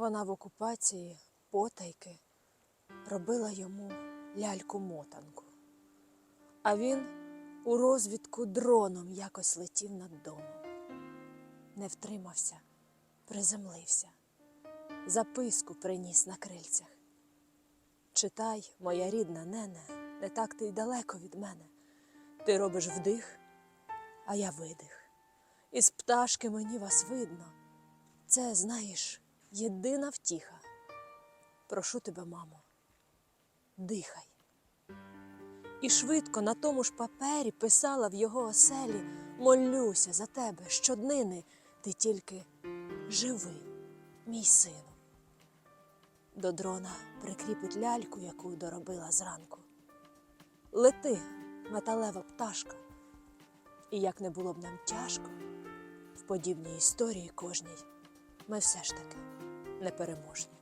Вона в окупації потайки робила йому ляльку-мотанку. А він у розвідку дроном якось летів над домом. Не втримався, приземлився. Записку приніс на крильцях. Читай, моя рідна нене, не так ти й далеко від мене. Ти робиш вдих, а я видих. Із пташки мені вас видно. Це, знаєш, єдина втіха. Прошу тебе, мамо, дихай. І швидко на тому ж папері писала в його оселі Молюся за тебе щоднини, ти тільки живи, мій сину. До дрона прикріпить ляльку, яку доробила зранку. Лети, металева пташка. І як не було б нам тяжко, в подібній історії кожній ми все ж таки непереможні.